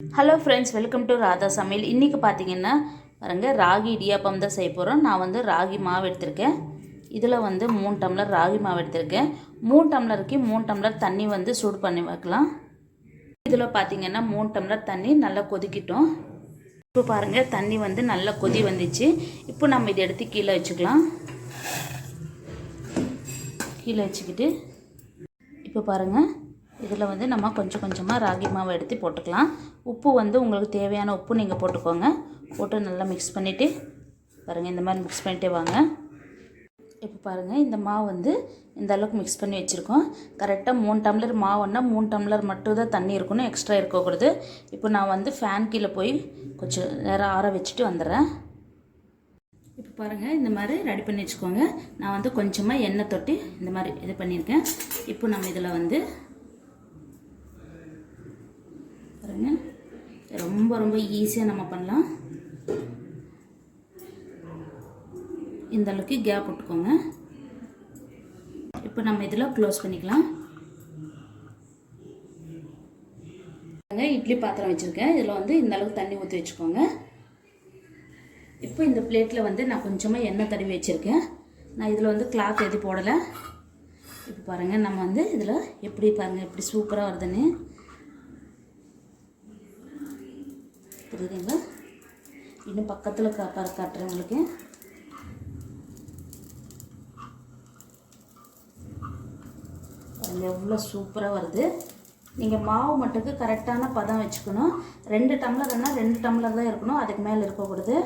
Hello friends welcome to Radha Samayal இன்றைக்கி பார்த்தீங்கன்னா பாருங்க ராகி இடியாப்பம் தான் செய்ய போகிறோம் நான் வந்து ராகி மாவு எடுத்திருக்கேன். இதில் வந்து மூணு டம்ளர் ராகி மாவு எடுத்திருக்கேன். மூணு டம்ளருக்கு மூணு டம்ளர் தண்ணி வந்து சூடு பண்ணி வைக்கலாம். இதில் பார்த்தீங்கன்னா மூணு டம்ளர் தண்ணி நல்லா கொதிக்கிட்டோம். இப்போ பாருங்கள் தண்ணி வந்து நல்லா கொதி வந்துச்சு. இப்போ நம்ம இதை எடுத்து கீழே வச்சுக்கலாம். கீழே வச்சுக்கிட்டு இப்போ பாருங்கள் இதில் வந்து நம்ம கொஞ்சம் கொஞ்சமாக ராகி மாவை எடுத்து போட்டுக்கலாம். உப்பு வந்து உங்களுக்கு தேவையான உப்பு நீங்கள் போட்டுக்கோங்க. போட்டு நல்லா மிக்ஸ் பண்ணிவிட்டு பாருங்கள் இந்த மாதிரி மிக்ஸ் பண்ணிகிட்டே வாங்க. இப்போ பாருங்கள் இந்த மாவு வந்து இந்த அளவுக்கு மிக்ஸ் பண்ணி வச்சுருக்கோம். கரெக்டாக மூணு டம்ளர் மாவுன்னா மூணு டம்ளர் மட்டும் தான் தண்ணி இருக்கணும் எக்ஸ்ட்ரா இருக்கக்கூடாது. இப்போ நான் வந்து ஃபேன் கீழே போய் கொஞ்சம் நேரம் ஆற வச்சுட்டு வந்துடுறேன். இப்போ பாருங்கள் இந்த மாதிரி ரெடி பண்ணி வச்சுக்கோங்க. நான் வந்து கொஞ்சமாக எண்ணெய் தொட்டி இந்த மாதிரி இது பண்ணியிருக்கேன். இப்போ நம்ம இதில் வந்து பாருங்க. ரொம்ப ரொம்ப ஈஸியாக நம்ம பண்ணலாம். இந்த அளவுக்கு கேப் விட்டுக்கோங்க. இப்போ நம்ம இதில் க்ளோஸ் பண்ணிக்கலாம். பாருங்க, இட்லி பாத்திரம் வச்சுருக்கேன். இதில் வந்து இந்த அளவுக்கு தண்ணி ஊற்றி வச்சுக்கோங்க. இப்போ இந்த பிளேட்டில் வந்து நான் கொஞ்சமாக எண்ணெய் தடவி வச்சுருக்கேன். நான் இதில் வந்து கிளாத் எதுவும் போடலை. இப்போ பாருங்கள் நம்ம வந்து இதில் எப்படி பாருங்கள் எப்படி சூப்பராக வருதுன்னு. புரியுதுங்களா? இன்னும் பக்கத்தில் கா பாரு காட்டுறேன் உங்களுக்கு. எவ்வளோ சூப்பராக வருது. நீங்கள் மாவு மட்டுக்கு கரெக்டான பதம் வச்சுக்கணும். ரெண்டு டம்ளர்னா ரெண்டு டம்ளர் தான் இருக்கணும். அதுக்கு மேலே இருக்கக்கூடாது.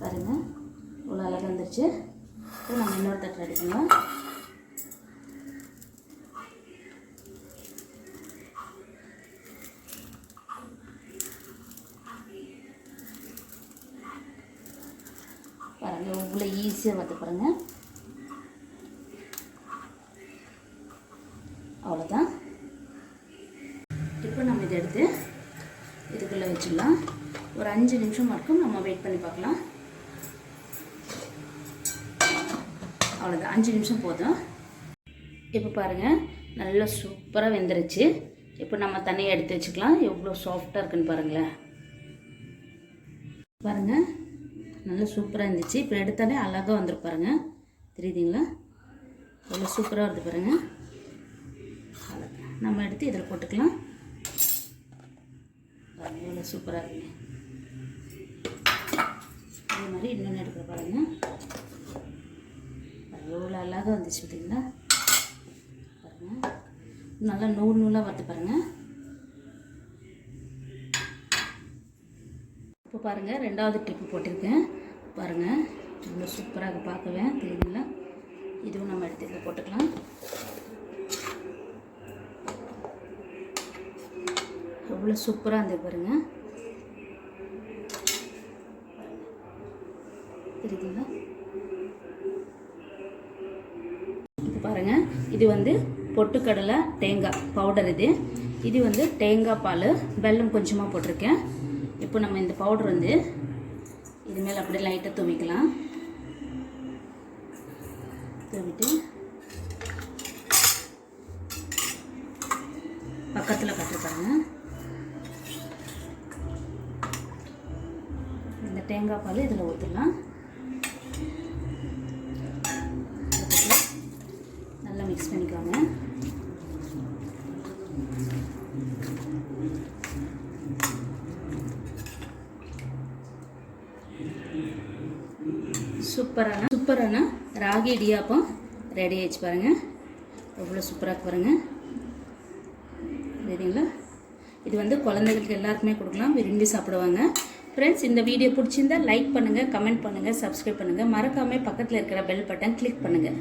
பாருங்கள் இவ்வளோ அழகாக வந்துருச்சு. நம்ம இன்னொரு தட்டு ரெடி பண்ணலாம் பாருங்க ஈஸியாக வந்து பாருங்க. அவ்வளோதான் இப்போ நம்ம இதை எடுத்து இதுக்குள்ளே வச்சிடலாம். ஒரு அஞ்சு நிமிஷம் மட்டும் நம்ம வெயிட் பண்ணி பார்க்கலாம். அவ்வளோதான் அஞ்சு நிமிஷம் போதும். இப்போ பாருங்கள் நல்லா சூப்பராக வெந்துருச்சு. இப்போ நம்ம தண்ணியை எடுத்து வச்சுக்கலாம். எவ்வளோ சாஃப்டாக இருக்குன்னு பாருங்களேன். பாருங்கள் நல்லா சூப்பராக இருந்துச்சு. இப்போ எடுத்தாலே அழகாக வந்துருக்கு பாருங்கள் தெரியுதுங்களா? எவ்வளோ சூப்பராக வருது பாருங்கள் நம்ம எடுத்து இதில் போட்டுக்கலாம். எவ்வளோ சூப்பராக இருக்கு. அதே மாதிரி இன்னொன்று எடுக்கிற பாருங்கள் எவ்வளோ அழகாக வந்துச்சு பார்த்தீங்களா பாருங்கள் நல்லா நூல் நூலாக பார்த்து பாருங்கள் இப்போ பாருங்கள் ரெண்டாவது ட்ரிப்பு போட்டிருக்கேன். பாருங்கள் இவ்வளோ சூப்பராக பார்க்கவே தெரியுதுங்களா? இதுவும் நம்ம எடுத்து இதில் போட்டுக்கலாம். அவ்வளோ சூப்பராக இருந்தது பாருங்கள் தெரியுதுங்களா? இப்போ பாருங்கள் இது வந்து பொட்டுக்கடலை தேங்காய் பவுடர் இது. இது வந்து தேங்காய் பால் வெல்லம் கொஞ்சமாக போட்டிருக்கேன். இப்போ நம்ம இந்த பவுடர் வந்து இது மேலே அப்படியே லைட்டாக துவைக்கலாம். துவிட்டு பக்கத்தில் கட்டிருக்காங்க இந்த தேங்காய் பால் இதில் ஊற்றிடலாம் நல்லா மிக்ஸ் பண்ணிக்கோங்க சூப்பரான சூப்பரான ராகி இடியாப்பம் ரெடி ஆயிடுச்சு பாருங்கள் எவ்வளோ சூப்பராக இருக்கு பாருங்கள் சரிங்களா இது வந்து குழந்தைகளுக்கு எல்லாருக்குமே கொடுக்கலாம். விரும்பி சாப்பிடுவாங்க. ஃப்ரெண்ட்ஸ் இந்த வீடியோ பிடிச்சிருந்தா லைக் பண்ணுங்கள் கமெண்ட் பண்ணுங்கள் சப்ஸ்கிரைப் பண்ணுங்கள் மறக்காமல் பக்கத்தில் இருக்கிற பெல் பட்டன் கிளிக் பண்ணுங்கள்